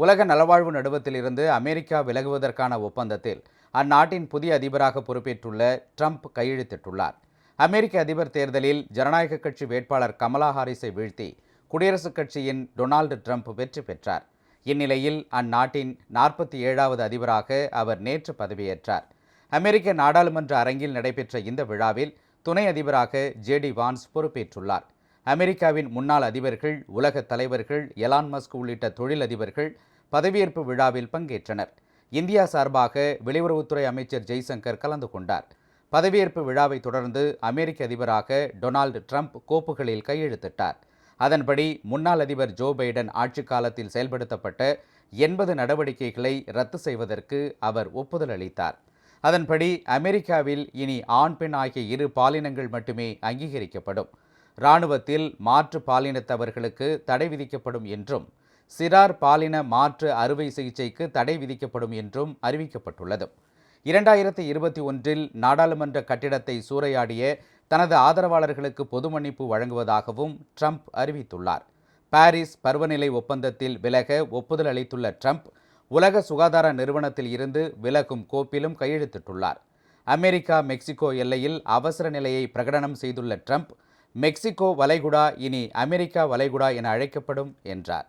உலக நலவாழ்வு நடுவத்திலிருந்து அமெரிக்கா விலகுவதற்கான ஒப்பந்தத்தில் அந்நாட்டின் புதிய அதிபராக பொறுப்பேற்றுள்ள ட்ரம்ப் கையெழுத்திட்டுள்ளார். அமெரிக்க அதிபர் தேர்தலில் ஜனநாயக கட்சி வேட்பாளர் கமலா ஹாரிஸை வீழ்த்தி குடியரசுக் கட்சியின் டொனால்டு ட்ரம்ப் வெற்றி பெற்றார். இந்நிலையில் அந்நாட்டின் நாற்பத்தி ஏழாவது அதிபராக அவர் நேற்று பதவியேற்றார். அமெரிக்க நாடாளுமன்ற அரங்கில் நடைபெற்ற இந்த விழாவில் துணை அதிபராக ஜேடி வான்ஸ் பொறுப்பேற்றுள்ளார். அமெரிக்காவின் முன்னாள் அதிபர்கள் உலக தலைவர்கள் எலான் மஸ்க் உள்ளிட்ட தொழிலதிபர்கள் பதவியேற்பு விழாவில் பங்கேற்றனர். இந்தியா சார்பாக வெளியுறவுத்துறை அமைச்சர் ஜெய்சங்கர் கலந்து கொண்டார். பதவியேற்பு விழாவை தொடர்ந்து அமெரிக்க அதிபராக டொனால்டு ட்ரம்ப் கோப்புகளில் கையெழுத்திட்டார். அதன்படி முன்னாள் அதிபர் ஜோ பைடன் ஆட்சி காலத்தில் செயல்படுத்தப்பட்ட எண்பது நடவடிக்கைகளை ரத்து செய்வதற்கு அவர் ஒப்புதல் அளித்தார். அதன்படி அமெரிக்காவில் இனி ஆண் பெண் ஆகிய இரு பாலினங்கள் மட்டுமே அங்கீகரிக்கப்படும். இராணுவத்தில் மாற்று பாலினத்தவர்களுக்கு தடை விதிக்கப்படும் என்றும் சிறார் பாலின மாற்று அறுவை சிகிச்சைக்கு தடை விதிக்கப்படும் என்றும் அறிவிக்கப்பட்டுள்ளது. இரண்டாயிரத்தி இருபத்தி ஒன்றில் நாடாளுமன்ற கட்டிடத்தை சூறையாடிய தனது ஆதரவாளர்களுக்கு பொது மன்னிப்பு வழங்குவதாகவும் ட்ரம்ப் அறிவித்துள்ளார். பாரிஸ் பருவநிலை ஒப்பந்தத்தில் விலக ஒப்புதல் அளித்துள்ள ட்ரம்ப் உலக சுகாதார நிறுவனத்தில் இருந்து விலகும் கோப்பிலும் கையெழுத்திட்டுள்ளார். அமெரிக்கா மெக்சிகோ எல்லையில் அவசர நிலையை பிரகடனம் செய்துள்ள ட்ரம்ப் மெக்சிகோ வளைகுடா இனி அமெரிக்கா வளைகுடா என அழைக்கப்படும் என்றார்.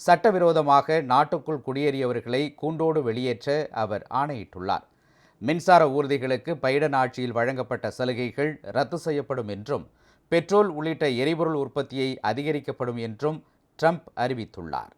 சட்டவிரோதமாக நாட்டுக்குள் குடியேறியவர்களை கூண்டோடு வெளியேற்ற அவர் ஆணையிட்டுள்ளார். மின்சார ஊர்திகளுக்கு பைடன் ஆட்சியில் வழங்கப்பட்ட சலுகைகள் ரத்து செய்யப்படும் என்றும் பெட்ரோல் உள்ளிட்ட எரிபொருள் உற்பத்தியை அதிகரிக்கப்படும் என்றும் ட்ரம்ப் அறிவித்துள்ளார்.